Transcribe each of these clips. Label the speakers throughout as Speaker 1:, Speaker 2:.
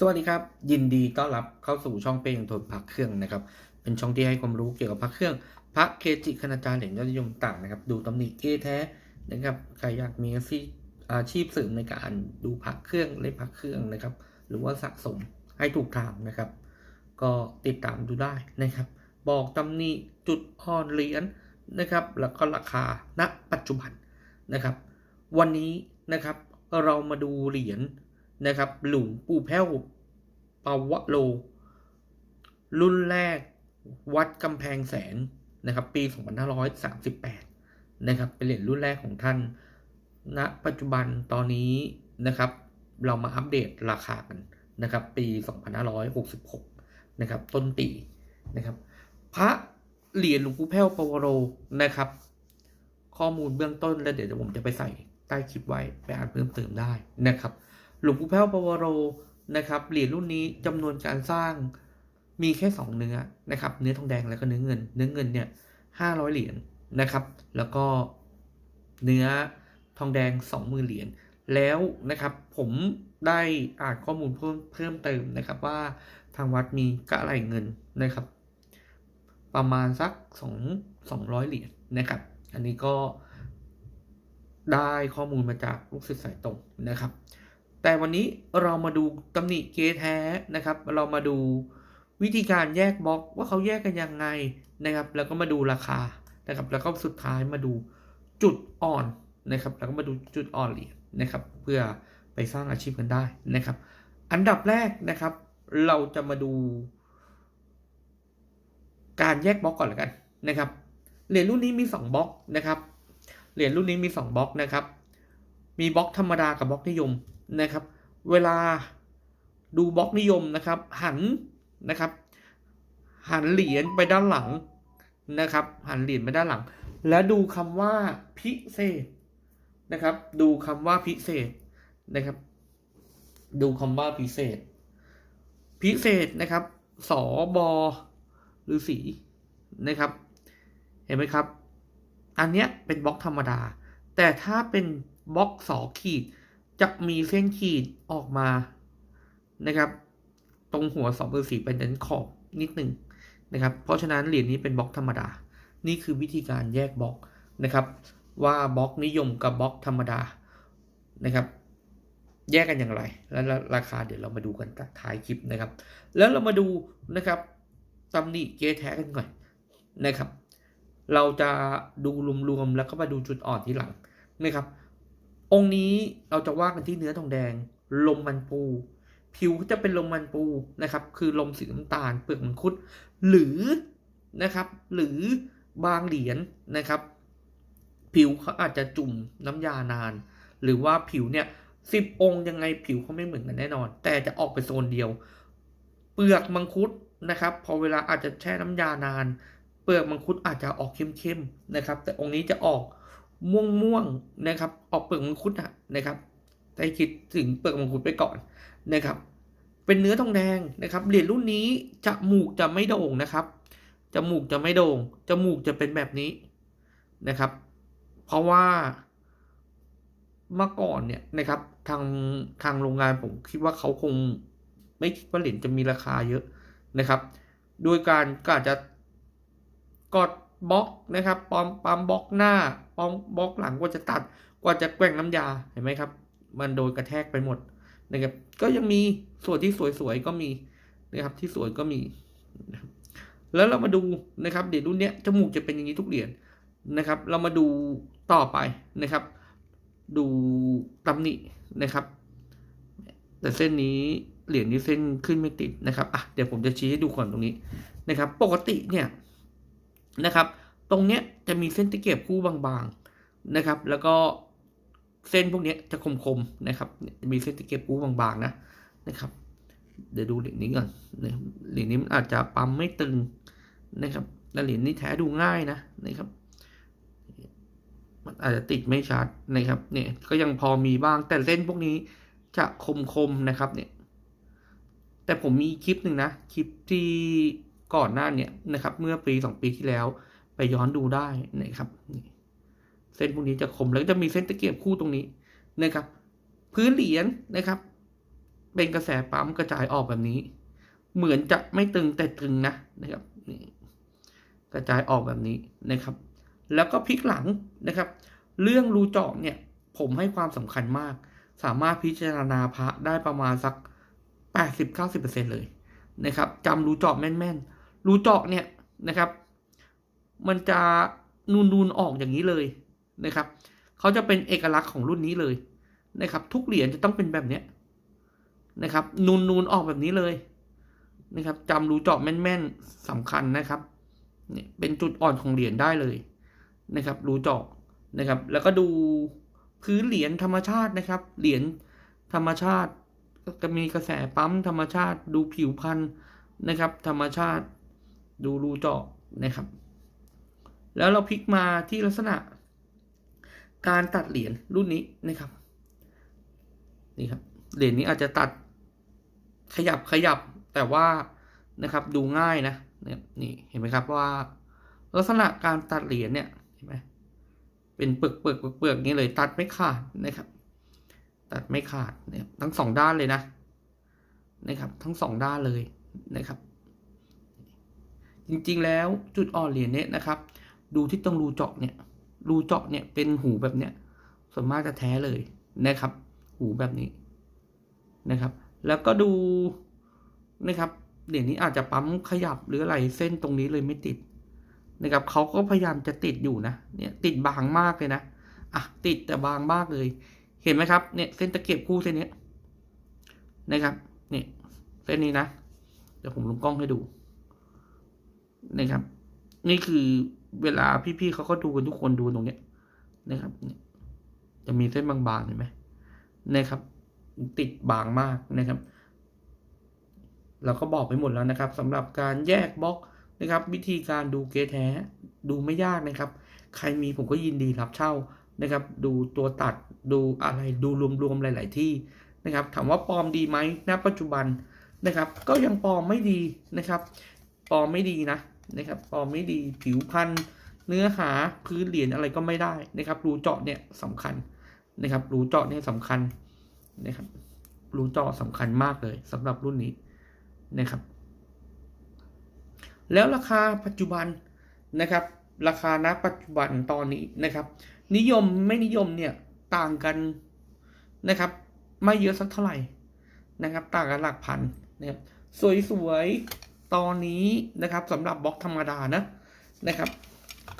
Speaker 1: สวัสดีครับ ยินดีต้อนรับเข้าสู่ช่องเป้งทนพักเครื่องนะครับ เป็นช่องที่ให้ความรู้เกี่ยวกับพักเครื่องพระเคจิคณาจารย์เหรียญยอดนิยมต่างนะครับ ดูตำหนิเก้แท้นะครับใครอยากมีอาชีพอาชีพเสริมในการดูพักเครื่องเล่นพักเครื่องนะครับ หรือว่าสะสมให้ถูกทางนะครับ ก็ติดตามดูได้นะครับ บอกตำหนิจุดอ่อนเหรียญนะครับ แล้วก็ราคาณปัจจุบันนะครับ วันนี้นะครับเรามาดูเหรียญ นะครับหลวงปู่แพ้วปาวะโล รุ่นแรกวัดกำแพงแสนนะครับ ปี 2538 นะครับ เป็นเหรียญรุ่นแรกของท่านณปัจจุบันตอนนี้นะครับ เรามาอัปเดตราคากันนะครับ ปี 2566 นะครับ ต้นปีนะครับ พระเหรียญหลวงปู่แพ้วปาวโลนะครับ ข้อมูลเบื้องต้นแล้วเดี๋ยวผมจะไปใส่ใต้คลิปไว้ไปอ่านเพิ่มเติมได้นะครับ หลวงปู่แพ้วปวโรนะครับเหรียญรุ่นนี้จำนวนการสร้างมีแค่ 2 เนื้อนะครับ เนื้อทองแดงแล้วก็เนื้อเงิน เนื้อเงินเนี่ย500เหรียญนะครับ แล้วก็เนื้อทองแดง20,000เหรียญแล้วนะครับผมได้อ่านข้อมูลเพิ่มเพิ่มเติมนะครับว่าทางวัดมีกระไหลเงินนะครับ ประมาณสัก2 200เหรียญนะครับ อันนี้ก็ได้ข้อมูลมาจากลูกศิษย์สายตรงนะครับ แต่วันนี้เรามาดูตำหนิเกแท้นะครับ เรามาดูวิธีการแยกบล็อกว่าเขาแยกกันยังไงนะครับ แล้วก็มาดูราคานะครับ แล้วก็สุดท้ายมาดูจุดอ่อนนะครับ แล้วก็มาดูจุดอ่อนเหรียญนะครับ เพื่อไปสร้างอาชีพกันได้นะครับ อันดับแรกนะครับ เราจะมาดู การแยกบล็อกก่อนลยกันนะครับเหรียญรุ่นนี้มี 2บล็อกนะครับเหรียญรุ่นนี้มี 2บล็อกนะครับ มีบล็อกธรรมดากับบล็อกนิยมนะครับ เวลาดูบล็อกนิยมนะครับ หันนะครับ หันเหรียญไปด้านหลังนะครับ หันเหรียญไปด้านหลัง แล้วดูคำว่าพิเศษนะครับ ดูคำว่าพิเศษนะครับ ดูคำว่าพิเศษ พิเศษนะครับสอบอหรือสีนะครับ เห็นไหมครับ อันเนี้ยเป็นบล็อกธรรมดา แต่ถ้าเป็น บล็อกสอขีด จะมีเส้นขีดออกมานะครับ ตรงหัวสองเบอร์สี่เป็นด้านขอบนิดหนึ่งนะครับ เพราะฉะนั้นเหรียญนี้เป็นบล็อกธรรมดา นี่คือวิธีการแยกบล็อกนะครับ ว่าบล็อกนิยมกับบล็อกธรรมดานะครับ แยกกันอย่างไร และราคาเดี๋ยวเรามาดูกันท้ายคลิปนะครับ แล้วเรามาดูนะครับตำหนิเกแท้กันก่อนนะครับ เราจะดูรวมๆแล้วก็มาดูจุดอ่อนที่หลังนะครับ องค์นี้เราจะว่ากันที่เนื้อทองแดง ลมมันปู ผิวจะเป็นลมมันปูนะครับ คือลมสีน้ำตาลเปลือกมังคุด หรือนะครับ หรือบางเหรียญนะครับ ผิวเขาอาจจะจุ่มน้ำยานาน หรือว่าผิวเนี่ยสิบองค์ยังไงผิวเขาไม่เหมือนกันแน่นอน แต่จะออกไปโซนเดียว เปลือกมังคุดนะครับ พอเวลาอาจจะแช่น้ำยานาน เปลือกมังคุดอาจจะออกเข้มๆนะครับ แต่องค์นี้จะออก ม่วงๆนะครับ ออกเปลือกมังคุดอะนะครับแต่คิดถึงเปลือกมังคุดไปก่อนนะครับ เป็นเนื้อทองแดงนะครับเหรียญรุ่นนี้จมูกจะไม่โด่งนะครับจมูกจะไม่โด่งจมูกจะเป็นแบบนี้นะครับ เพราะว่าเมื่อก่อนเนี่ยนะครับทางทางโรงงานผมคิดว่าเขาคงไม่คิดว่าเหรียญจะมีราคาเยอะนะครับ โดยการก็อาจจะกด บล็อกนะครับปอมปั๊มบล็อกหน้าปอมบล็อกหลังกว่าจะตัดกว่าจะแกว่งน้ำยาเห็นไหมครับ มันโดนกระแทกไปหมดนะครับก็ยังมีส่วนที่สวยๆก็มีนะครับที่สวยก็มีแล้วเรามาดูนะครับเดี๋ยวรุ่นเนี้ยจมูกจะเป็นอย่างนี้ทุกเหรียญนะครับ เรามาดูต่อไปนะครับ ดูตำหนินะครับ แต่เส้นนี้เหรียญนี้เส้นขึ้นไม่ติดนะครับอะเดี๋ยวผมจะชี้ให้ดูก่อนตรงนี้นะครับ ปกติเนี่ย นะครับ ตรงเนี้ยจะมีเส้นตะเกียบคู่บางๆนะครับ แล้วก็เส้นพวกนี้จะคมๆนะครับ มีเส้นตะเกียบคู่บางๆนะนะครับ เดี๋ยวดูเหรียญนี้ก่อนเหรียญนี้มันอาจจะปั๊มไม่ตึงนะครับแต่เหรียญนี้แท้ดูง่ายนะนะครับ มันอาจจะติดไม่ชัดนะครับ เนี่ยก็ยังพอมีบ้างแต่เส้นพวกนี้จะคมๆนะครับเนี่ย แต่ผมมีคลิปหนึ่งนะ คลิปที่ ก่อนหน้าเนี่ยนะครับ เมื่อปีสองปีที่แล้วไปย้อนดูได้นะครับเส้นพวกนี้จะคมแล้วจะมีเส้นตะเกียบคู่ตรงนี้นะครับ พื้นเหรียญนะครับ เป็นกระแสปั๊มกระจายออกแบบนี้ เหมือนจะไม่ตึงแต่ตึงนะนะครับนี่กระจายออกแบบนี้นะครับ แล้วก็พลิกหลังนะครับ เรื่องรูเจาะเนี่ย ผมให้ความสำคัญมาก สามารถพิจารณาพระได้ประมาณสัก 80-90%เลยนะครับจำรูเจาะแม่นๆ รูเจาะเนี่ยนะครับ มันจะนูนนูนๆออกอย่างนี้เลยนะครับเขาจะเป็นเอกลักษณ์ของรุ่นนี้เลยนะครับ ทุกเหรียญจะต้องเป็นแบบเนี้ยนะครับ นูนนูนๆออกแบบนี้เลยนะครับจำรูเจาะแม่นๆสำคัญนะครับเนี่ยเป็นจุดอ่อนของเหรียญได้เลยนะครับ รูเจาะนะครับ แล้วก็ดูพื้นเหรียญธรรมชาตินะครับ เหรียญธรรมชาติ ก็จะมีกระแสปั๊มธรรมชาติ ดูผิวพันธุ์นะครับ ธรรมชาติ ดูรูเจาะนะครับ แล้วเราพลิกมาที่ลักษณะ การตัดเหรียญรุ่นนี้นะครับนี่ครับเหรียญนี้อาจจะตัดขยับขยับแต่ว่านะครับดูง่ายนะนี่เห็นไหมครับว่า ลักษณะการตัดเหรียญเนี่ยเห็นไหมเป็นเปึกเปลือกเปลือกเปลือกนี้เลยตัดไม่ขาดนะครับ ตัดไม่ขาดเนี่ยทั้งสองด้านเลยนะนะครับ ทั้งสองด้านเลยนะครับ จริงๆ แล้วจุดอ่อนเหรียญเนี่ยนะครับ ดูที่ตรงรูเจาะเนี่ย รูเจาะเนี่ยเป็นหูแบบเนี้ย ส่วนมากจะแท้เลยนะครับ หูแบบนี้นะครับ แล้วก็ดูนะครับเหรียญนี้อาจจะปั๊มขยับหรืออะไรเส้นตรงนี้เลยไม่ติดนะครับเขาก็พยายามจะติดอยู่นะเนี่ยติดบางมากเลยนะอะติดแต่บางมากเลย เห็นไหมครับเนี่ยเส้นตะเกียบคู่เส้นนี้นะครับเนี่ยเส้นนี้นะ เดี๋ยวผมลงกล้องให้ดู นะครับ นี่คือเวลาพี่ๆเขาก็ดูกันทุกคนดูตรงเนี้ยนะครับจะมีเส้นบางๆเห็นไหมนะครับ ติดบางมากนะครับเราก็บอกไปหมดแล้วนะครับสำหรับการแยกบล็อกนะครับ วิธีการดูเกแท้ดูไม่ยากนะครับ ใครมีผมก็ยินดีรับเช่านะครับ ดูตัวตัดดูอะไรดูรวมๆหลาย ๆ ที่นะครับ ถามว่าปลอมดีไหมณปัจจุบันนะครับ ก็ยังปลอมไม่ดีนะครับปลอมไม่ดีนะ นะครับปลอมไม่ดีผิวพันธุ์เนื้อหาพื้นเหรียญอะไรก็ไม่ได้นะครับรูเจาะเนี่ยสำคัญนะครับรูเจาะเนี่ยสำคัญนะครับรูเจาะสำคัญมากเลยสำหรับรุ่นนี้นะครับ แล้วราคาปัจจุบันนะครับ ราคาณปัจจุบันตอนนี้นะครับ นิยมไม่นิยมเนี่ยต่างกันนะครับ ไม่เยอะสักเท่าไหร่นะครับ ต่างกันหลักพันนะครับสวยๆ ตอนนี้นะครับสำหรับบล็อกธรรมดานะนะครับ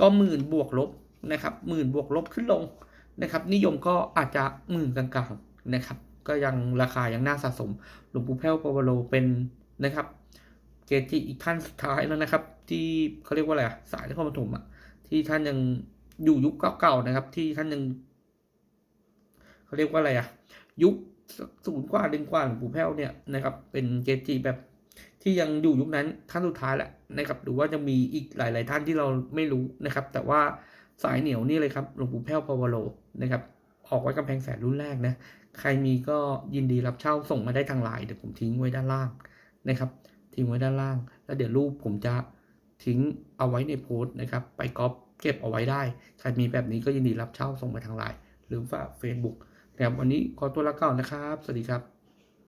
Speaker 1: ก็หมื่นบวกลบนะครับหมื่นบวกลบขึ้นลงนะครับ นิยมก็อาจจะหมื่นกลางๆนะครับ ก็ยังราคายังน่าสะสมหลวงปู่แพ้วปวโรเป็นนะครับ เกจิอีกท่านสุดท้ายแล้วนะครับ ที่เขาเรียกว่าอะไรสายนครปฐมอะที่ท่านยังอยู่ยุคเก่าๆนะครับ ที่ท่านยังเขาเรียกว่าอะไรอะยุคศูนย์กว่าดึงกว่าหลวงปู่แพ้วเนี่ยนะครับ เป็นเกจิแบบ ที่ยังอยู่ยุคนั้นท่านสุดท้ายแหละนะครับหรือว่าจะมีอีกหลาย ๆ ท่านที่เราไม่รู้นะครับ แต่ว่าสายเหนียวนี่เลยครับหลวงปู่แพ้วปวโรนะครับออกไว้กำแพงแสนรุ่นแรกนะใครมีก็ยินดีรับเช่าส่งมาได้ทางไลน์เดี๋ยวผมทิ้งไว้ด้านล่างนะครับทิ้งไว้ด้านล่าง แล้วเดี๋ยวรูปผมจะทิ้งเอาไว้ในโพสต์นะครับ ไปก๊อปเก็บเอาไว้ได้ ใครมีแบบนี้ก็ยินดีรับเช่าส่งมาทางไลน์หรือว่า Facebook นะครับวันนี้ขอตัวลาก่อนนะครับ สวัสดีครับ